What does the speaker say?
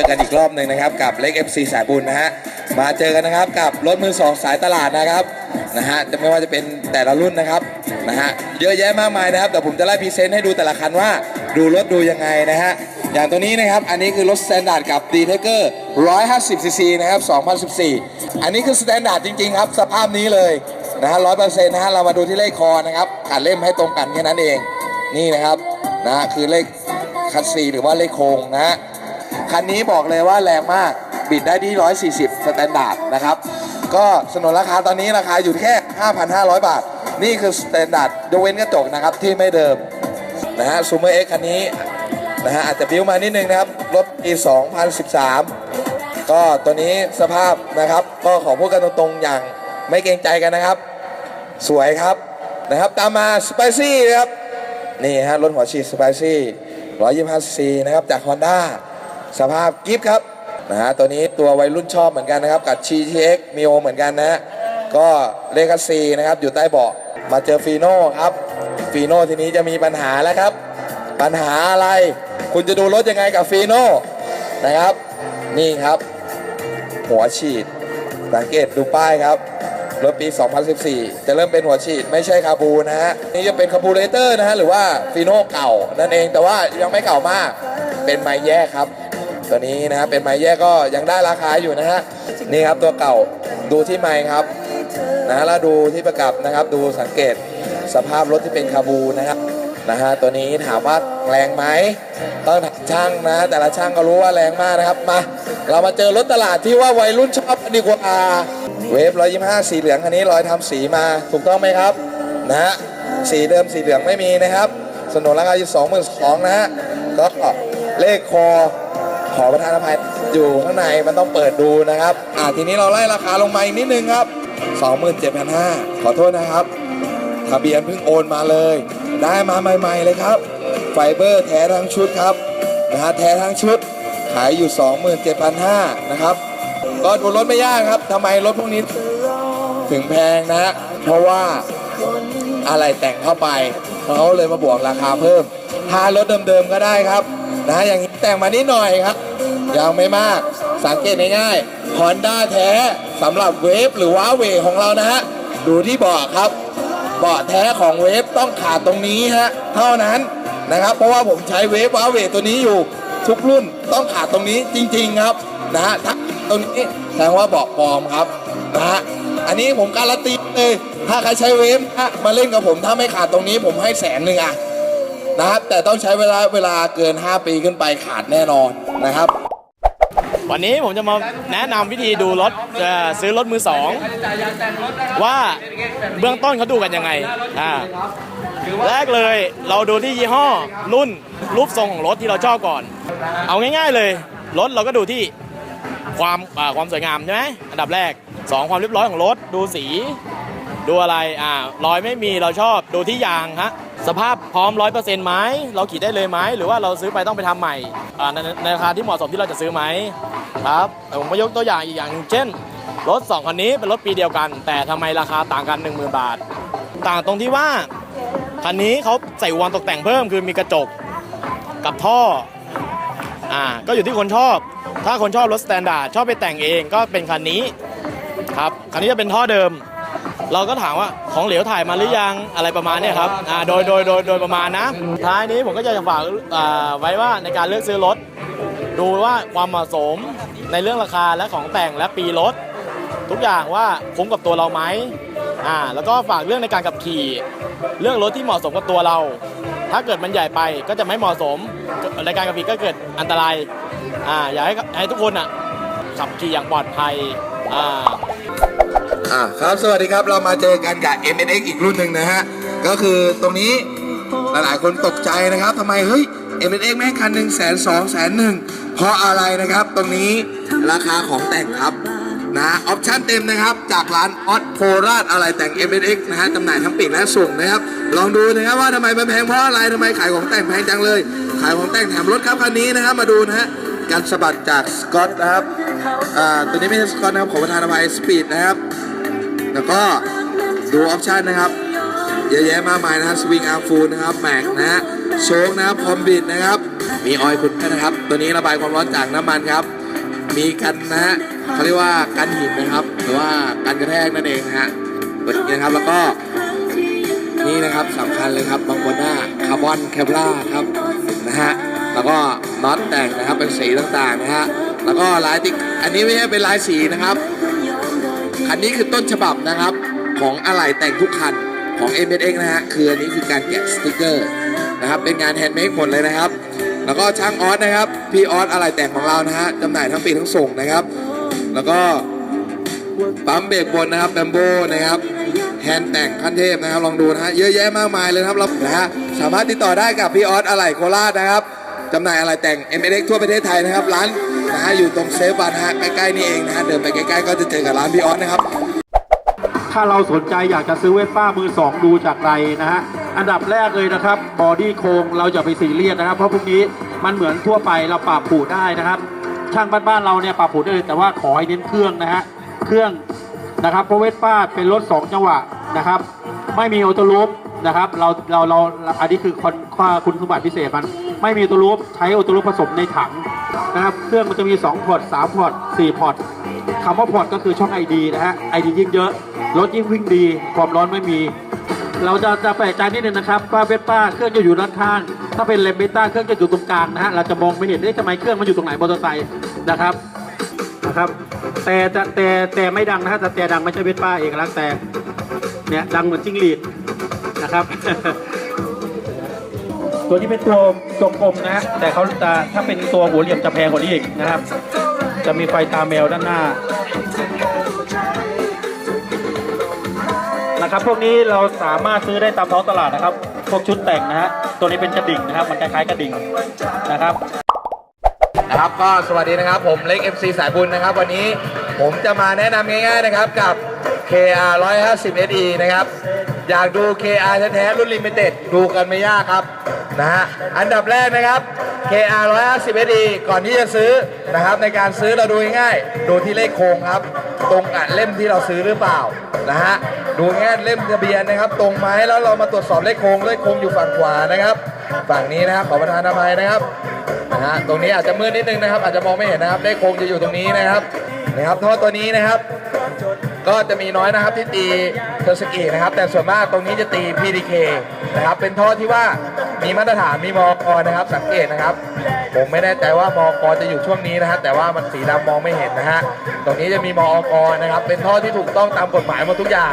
อกันอีกรอบหนึ่งนะครับ กับเล็ก FC สายบุญนะฮะมาเจอกันนะครับกับรถมือสองสายตลาดนะครับนะฮะจะไม่ว่าจะเป็นแต่ละรุ่นนะครับนะฮะเยอะแยะมากมายนะครับแต่ผมจะไล่พรีเซนต์ให้ดูแต่ละคันว่าดูรถดูยังไงนะฮะอย่างตัวนี้นะครับอันนี้คือรถสแตนดาร์ดกับ d t a k e r 150 cc นะครับ2014 อันนี้คือสแตนดาร์ดจริงๆครับสภาพนี้เลยนะฮะร้อยเปอร์เซ็นต์นะฮะเรามาดูที่เลขคอนะครับอ่านเล่มให้ตรงกันแค่นั้นเองนี่นะครับนะฮะคือเลขคัสซีหรือว่าเลขโครงนะฮะ คันนี้บอกเลยว่าแรงมากบิดได้ที่ 140 สแตนดาร์ดนะครับ ก็สนนราคาตอนนี้ราคาอยู่แค่ 5,500 บาท นี่คือสแตนดาร์ดยกเว้นกระจกนะครับที่ไม่เดิมนะฮะซูเมอร์เอ็กคันนี้นะฮะอาจจะบิ้วมานิดนึงนะครับ รถปี 2013 ก็ตัวนี้สภาพนะครับ ก็ขอพูดกันตรงๆ อย่างไม่เกรงใจกันนะครับ สวยครับนะครับ ตามมาสไปซี่นะครับ นี่ฮะรถหัวฉีดสไปซี่125ซีนะครับจาก Honda สภาพกิฟต์ครับนะฮะตัวนี้ตัววัยรุ่นชอบเหมือนกันนะครับ กับ GTX Mio เหมือนกันนะ ก็เลคัสซีนะครับอยู่ใต้เบาะมาเจอฟีโน่ครับฟีโน่ทีนี้จะมีปัญหาแล้วครับ ปัญหาอะไรคุณจะดูรถยังไงกับฟีโน่นะครับ นี่ครับ หัวฉีด สังเกตดูป้ายครับรถปี 2014 จะเริ่มเป็นหัวฉีดไม่ใช่คาบูนะฮะนี่จะเป็นคาบูเรเตอร์นะฮะหรือว่าฟีโน่เก่านั่นเองแต่ว่ายังไม่เก่ามากเป็นไม้แยกครับ ตัวนี้นะฮะเป็นไม้แยกก็ยังได้ราคาอยู่นะฮะนี่ครับตัวเก่าดูที่ไม้ครับนะฮะแล้วดูที่ประกับนะครับ ดูสังเกตสภาพรถที่เป็นคาบูนะครับนะฮะตัวนี้ถามว่าแรงไหมต้องช่างนะ แต่ละช่างก็รู้ว่าแรงมากนะครับมา เรามาเจอรถตลาดที่ว่าวัยรุ่นชอบนดีกว่าเวฟ125สีเหลืองคันนี้รอยทำสีมาถูกต้องไหมครับนะฮะสีเดิมสีเหลืองไม่มีนะครับสนุนราคาอยู่22,000นะฮะก็เลขคอ ขอประธานอภัยอยู่ข้างในมันต้องเปิดดูนะครับ อ่าทีนี้เราไล่ราคาลงมาอีกนิดนึงครับ 27,500 ขอโทษนะครับ ทะเบียนเพิ่งโอนมาเลย ได้มาใหม่ ๆ เลยครับ ไฟเบอร์แท้ทั้งชุดครับนะฮะแท้ทั้งชุด ขายอยู่ 27,500 นะครับ ก็ดูรถไม่ยากครับทำไมรถพวกนี้ถึงแพงนะฮะเพราะว่าอะไรแต่งเข้าไปเขาเลยมาบวกราคาเพิ่ม ถ้ารถเดิมๆก็ได้ครับ นะฮะอย่างนี้แต่งมานิดหน่อยครับ ยังไม่มาก สังเกตง่ายๆ Honda แท้สำหรับเวฟหรือว้าเวของเรานะฮะ ดูที่เบาะครับ เบาะแท้ของเวฟต้องขาดตรงนี้ฮะ เท่านั้นนะครับ เพราะว่าผมใช้เวฟว้าเวตัวนี้อยู่ทุกรุ่นต้องขาดตรงนี้จริง ๆครับนะฮะถ้าตรงนี้แสดงว่าเบาะปลอมครับนะฮะอันนี้ผมการันตีเลยถ้าใครใช้เวฟมาเล่นกับผมถ้าไม่ขาดตรงนี้ผมให้แสนหนึ่งอะนะครับแต่ต้องใช้เวลาเวลาเกิน 5 ปีขึ้นไปขาดแน่นอนนะครับ วันนี้ผมจะมาแนะนำวิธีดูรถซื้อรถมือสองว่าเบื้องต้นเขาดูกันยังไงอ่าแรกเลยเราดูที่ยี่ห้อรุ่นรูปทรงของรถที่เราชอบก่อน เอาง่ายๆเลย รถเราก็ดูที่ความความสวยงามใช่ไหมอันดับแรกสองความเรียบร้อยของรถดูสี ดูอะไรอ่ารอยไม่มีเราชอบดูที่ยางฮะสภาพพร้อมร้อยเปอร์เซ็นต์ไหมเราขี่ได้เลยไหมหรือว่าเราซื้อไปต้องไปทำใหม่อ่าในในราคาที่เหมาะสมที่เราจะซื้อไหมครับแต่ผมมายกตัวอย่างอีกอย่างเช่น รถ2คันนี้เป็นรถปีเดียวกัน แต่ทำไมราคาต่างกัน 10,000 บาท ต่างตรงที่ว่าคันนี้เขาใส่อุปกรณ์ตกแต่งเพิ่มคือมีกระจกกับท่ออ่าก็อยู่ที่คนชอบ ถ้าคนชอบรถสแตนดาร์ดชอบไปแต่งเองก็เป็นคันนี้ครับคันนี้จะเป็นท่อเดิม เราก็ถามว่าของเหลวถ่ายมาหรือยังอะไรประมาณนี้ครับโดยโดยโดยโดยประมาณนะท้ายนี้ผมก็จะฝากไว้ว่าในการเลือกซื้อรถ ดูว่าความเหมาะสมในเรื่องราคาและของแต่งและปีรถ ทุกอย่างว่าคุ้มกับตัวเราไหมอ่าแล้วก็ฝากเรื่องในการขับขี่ เรื่องรถที่เหมาะสมกับตัวเรา ถ้าเกิดมันใหญ่ไปก็จะไม่เหมาะสมในการขับขี่ก็เกิดอันตรายอ่าอยากให้ให้ทุกคนอะขับขี่อย่างปลอดภัยอ่า อ่าครับสวัสดีครับเรามาเจอกันกับ MNX อีกรุ่นหนึ่งนะฮะ ก็คือตรงนี้หลายๆคนตกใจนะครับทำไมเฮ้ย MNX แม่งคันหนึ่งแสนสองแสนหนึ่งเพราะอะไรนะครับ ตรงนี้ราคาของแต่งครับนะออปชั่นเต็มนะครับ จากร้านออ t โ o ราชอะไรแต่ง MNX นะฮะจำหน่ายทั้งปีกและส่งนะครับ ลองดูนะครับว่าทำไมมันแพงเพราะอะไรทำไมขายของแต่งแพงจังเลย ขายของแต่งแถมรถครับคันนี้นะครับมาดูนะฮะการสะบัดจากสกอตนะครับ อ่าตัวนี้ไม่ใช่สกอตนะครับขอประทานอภัยสปีดนะครับ แล้วก็ดูออปชันนะครับเยอะแยะมากมายนะครับสวิงอาร์ฟูนะครับแม็กนะฮะโชคนะครับคอมบิดนะครับ มีออยล์ขุดนะครับ ตัวนี้ระบายความร้อนจากน้ำมันครับ มีกันนะฮะเขาเรียกว่ากันหินนะครับ หรือว่ากันกระแทกนั่นเองนะฮะตัวนี้นะครับแล้วก็นี่นะครับสำคัญเลยครับบางบนหน้าคาร์บอนแคปล่าครับนะฮะแล้วก็น็อตแต่งนะครับเป็นสีต่างๆนะฮะ แล้วก็ลายติ๊กอันนี้ไม่ใช่เป็นลายสีนะครับอันนี้คือต้นฉบับนะครับ ของอะไหล่แต่งทุกคันของ m s x นะฮะคืออันนี้คือการแกะสติกเกอร์นะครับเป็นงานแฮนด์เมดหมดเลยนะครับ แล้วก็ช่างออสนะครับพี่ออสอะไหล่แต่งของเรานะฮะจำหน่ายทั้งปีทั้งส่งนะครับ แล้วก็ปั๊มเบรกบนนะครับแบมโบนะครับแฮนด์แต่งขั้นเทพนะครับลองดูนะฮะเยอะแยะมากมายเลยครับเรานะฮะสามารถติดต่อได้กับพี่ออสอะไหล่โคราชนะครับจำหน่ายอะไหล่แต่ง m อ x ทั่วประเทศไทยนะครับร้าน นะฮะอยู่ตรงเซฟวันนะฮะใกล้ๆนี่เองนะฮะเดินไปใกล้ๆก็จะเจอกับร้านพี่ออสนะครับ ถ้าเราสนใจอยากจะซื้อเวสป้ามือสองดูจากไรนะฮะอันดับแรกเลยนะครับบอดี้โครงเราจะไปซีเรียสนะครับ เพราะพวกนี้มันเหมือนทั่วไปเราปรับผูได้นะครับ ช่างบ้านๆเราเนี่ยปรับผูได้เลยแต่ว่าขอให้เน้นเครื่องนะฮะเครื่องนะครับเพราะเวสป้าเป็นรถ2จังหวะนะครับ ไม่มีออโต้ลูปนะครับเราเราเราอันนี้คือคนค่าคุณสมบัติพิเศษมัน ไม่มีออโต้ลูปใช้ออโต้ลูปผสมในถัง นะครับ เครื่องมันจะมี 2 พอร์ต 3 พอร์ต 4 พอร์ตคำว่าพอร์ตก็คือช่อง ID นะฮะ ID ยิ่งเยอะ รถยิ่งวิ่งดี ความร้อนไม่มี เราจะจะแปลกใจนิดนึงนะครับว่าเบต้าเครื่องจะอยู่ด้านข้าง ถ้าเป็นเลมเบต้าเครื่องจะอยู่ตรงกลางนะฮะ เราจะมองไม่เห็นได้ทำไมเครื่องมันอยู่ตรงไหนมอเตอร์ไซค์นะครับ นะครับ แต่แต่แต่แต่ไม่ดังนะฮะแต่แต่ดังไม่ใช่เบต้าเอกลักษณ์แต่เนี่ยดังเหมือนจิ้งหรีดนะครับ ตัวนี้เป็นตัวตัวกลมนะฮะแต่เขาจะถ้าเป็นตัวหัวเหลี่ยมจะแพงกว่านี้อีกนะครับ จะมีไฟตาแมวด้านหน้านะครับพวกนี้เราสามารถซื้อได้ตามท้องตลาดนะครับ พวกชุดแต่งนะฮะตัวนี้เป็นกระดิ่งนะครับ มันคล้ายๆกระดิ่งนะครับ นะครับก็สวัสดีนะครับผมเล็ก MC สายบุญนะครับ วันนี้ผมจะมาแนะนำง่ายๆนะครับกับ KR 150 SE นะครับ อยากดู KR แท้ๆรุ่นลิมิเต็ดดูกันไม่ยากครับ นะฮะอันดับแรกนะครับ KR 150 SE ก่อนที่จะซื้อนะครับ ในการซื้อเราดูง่ายๆดูที่เลขโครงครับ ตรงกับเล่มที่เราซื้อหรือเปล่านะฮะดูง่ายเล่มทะเบียนนะครับ ตรงไหมแล้วเรามาตรวจสอบเลขโครงเลขโครงอยู่ฝั่งขวานะครับ ฝั่งนี้นะครับขอประทานอภัยนะครับนะฮะตรงนี้อาจจะมืดนิดนึงนะครับ อาจจะมองไม่เห็นนะครับเลขโครงจะอยู่ตรงนี้นะครับนะครับท่อตัวนี้นะครับ ก็จะมีน้อยนะครับที่ตีเทอร์สกีนะครับ แต่ส่วนมากตรงนี้จะตี PDK นะครับ เป็นท่อที่ว่ามีมาตรฐานมีมอกนะครับ สังเกตนะครับ ผมไม่แน่ใจว่ามอกจะอยู่ช่วงนี้นะฮะแต่ว่ามันสีดำมองไม่เห็นนะฮะตรงนี้จะมีมอกนะครับ เป็นท่อที่ถูกต้องตามกฎหมายหมดทุกอย่าง